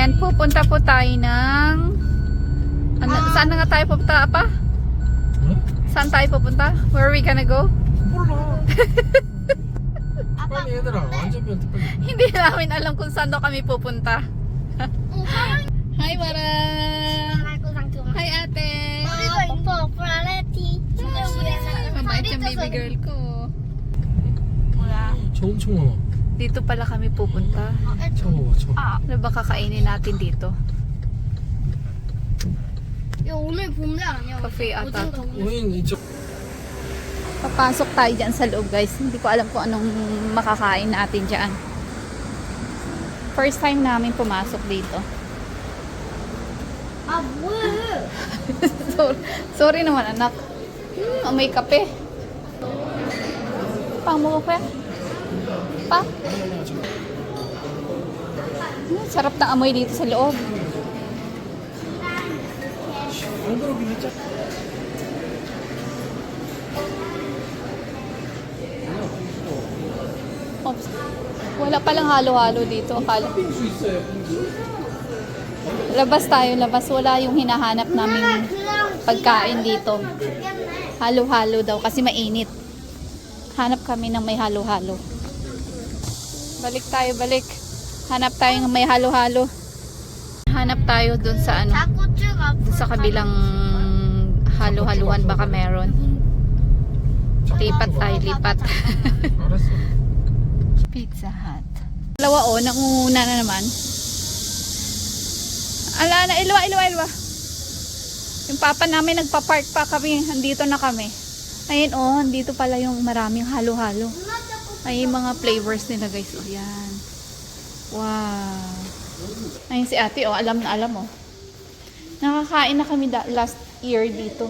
Ayan, pupunta po tayo ng... Ano, ah. Saan na nga tayo pupunta pa? Huh? Saan tayo pupunta? Where are we gonna go? Hindi namin alam kung saan daw kami pupunta. Hi, Wara! Hi, ate! Mabait yung baby girl ko. Wala. Chong-chong dito pala kami pupunta. Ano ba kakainin natin dito? Cafe ata. to. Papasok tayo dyan sa loob guys. Hindi ko alam kung anong makakain natin dyan. First time namin pumasok dito. sorry, sorry naman anak. Hmm, may kape. Pang mo ko pa? Hmm, sarap na amoy dito sa loob. Oops. Wala palang halo-halo dito. Akala. Labas tayo, labas. Wala yung hinahanap namin pagkain dito. Halo-halo daw kasi mainit. Hanap kami ng may halo-halo. Balik tayo, balik. Hanap tayo ng may halo-halo. Hanap tayo dun sa ano. Dun sa kabilang halo-haluan baka meron. Lipat tayo, lipat. Pizza Hut. Dalawa o, oh, na naman. Ala na, ilwa, ilwa, ilwa. Yung papa namin nagpa-park pa kami. Andito na kami. Ayun oh, andito pala yung maraming halo-halo. Ay, yung mga flavors nila guys. O, yan. Wow. Ayun si ate, oh. Alam na alam, oh. Nakakain na kami last year dito.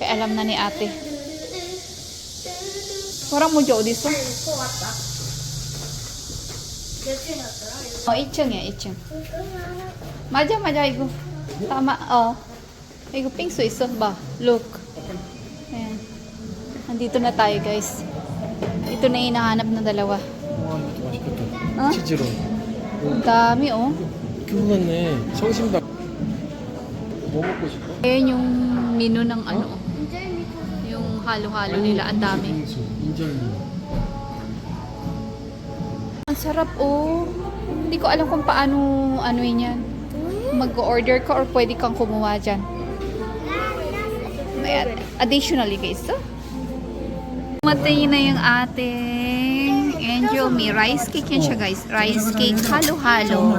Kaya alam na ni ate. Parang mo jo dito. Oh, itchang ya, itchang. Maja, maja, igo. Tama, oh. Igo, pink suiso ba? Look. Ayan. Nandito na tayo, guys. Ito na yung hinahanap ng dalawa. 와 이것도 맛있겠다. 어? 치즈로. Ang dami, oh. 그거 같네. 성심당. 뭐 먹고 싶어? Ayan yung menu ng ano, oh. Yung halo-halo nila, ang dami. 빙수, 인절미. Ang sarap, oh. Hindi ko alam kung paano, ano yun yan. Mag-order ka or pwede kang kumuha dyan. May ad- additionally, guys, to. Matay na yung ating angel me. Rice cake yan siya guys. Rice cake halo-halo.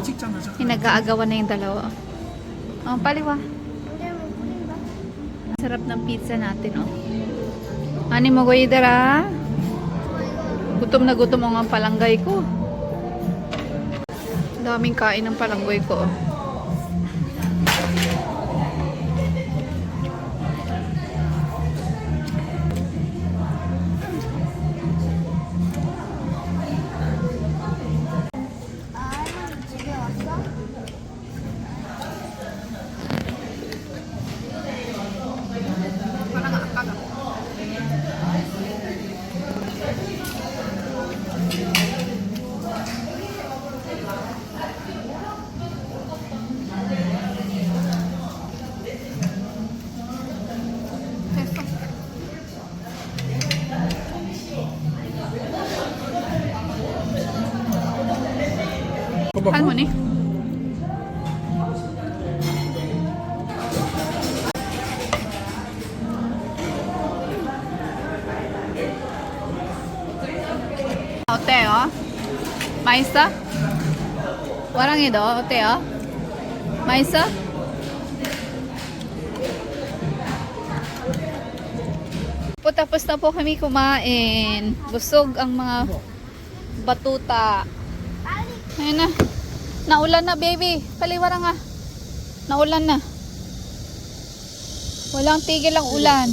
Pinag-aagawan na yung dalawa. Oh, paliwa. Sarap ng pizza natin oh. Ani mo goy dara? Gutom na gutom ang palanggay ko. Daming kain ng palanggay ko oh. 맛있어? 와랑이 너 어때요? 맛있어? Po, tapos na po kami kumain. Busog ang mga batuta. Ayun na. Naulan na, baby. Paliwara nga. Naulan na. Walang tigil ang ulan.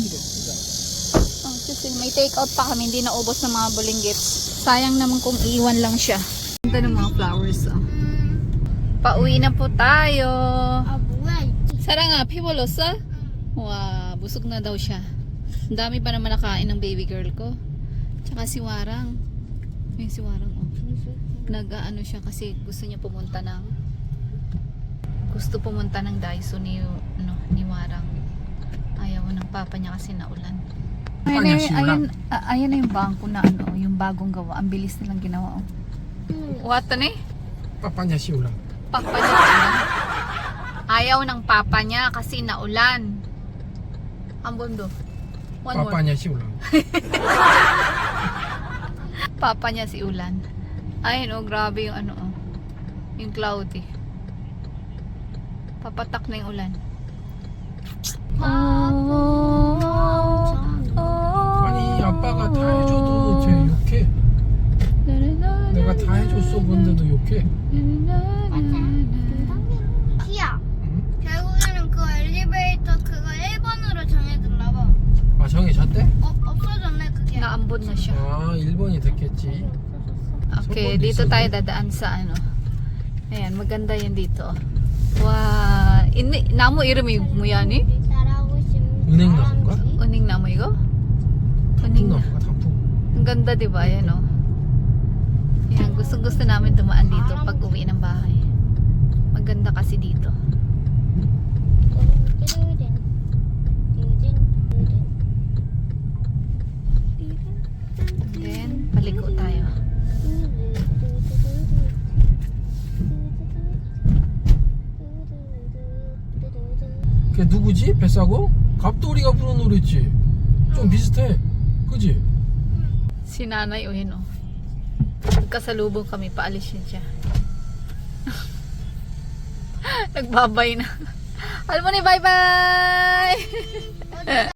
Oh, kasi may take out pa kami. Hindi naubos ng mga bulinggits. Sayang naman kung iwan lang siya. Ganda ng mga flowers ah. Pauwi na po tayo. Sara nga, piwolos ah. Wow, busog na daw siya. Ang dami pa naman nakain ng baby girl ko. Tsaka si Warang. May si Warang oh. Nag-ano siya kasi gusto niya pumunta ng gusto pumunta ng Daiso ni, no, ni Warang. Ayaw ng papa niya kasi naulan. Ayun, ayun, ayun, ayun na yung bangko na ano, yung bagong gawa. Ang bilis nilang ginawa. Oh. What ni? Papa niya si ulan. Papa niya. Ayaw ng papa niya kasi naulan. Ang bundo. One papa word. niya si ulan. papa niya si ulan. Ay, no, grabe yung ano, oh. Yung cloudy. Eh. Papatak na yung ulan. Papa. Oh, oh, oh, oh, oh, oh, oh, oh, 해줬어 그런데도 욕해. 키야. 응? 결국에는 그 엘리베이터 그거 1번으로 정해졌나 봐. 아 정해졌대? 어, 없어졌네 그게. Naambon na siya. 아 1번이 됐겠지. Okay, Sobrang dito diesel tayo eh. dadaan sa ano. Ayan, maganda yan dito. Wow. Ini, namo irami mo yan eh? 잘하고 싶은 은행 나무인가? Uning namo igo? 단풍 나무가 단풍. Ang ganda? Ayan, oh. Ayan, gusto gusto namin dumaan dito pag uwi ng bahay. Maganda kasi dito. And then, paliko tayo. 걔 누구지? 뱃사고? 갑돌이가 부른 노래지. 좀 비슷해. 그지? Si nanay, o yun, oh. Nagkasalubong kami, paalis yun siya. Nagbabay na. Alam mo ni, bye-bye!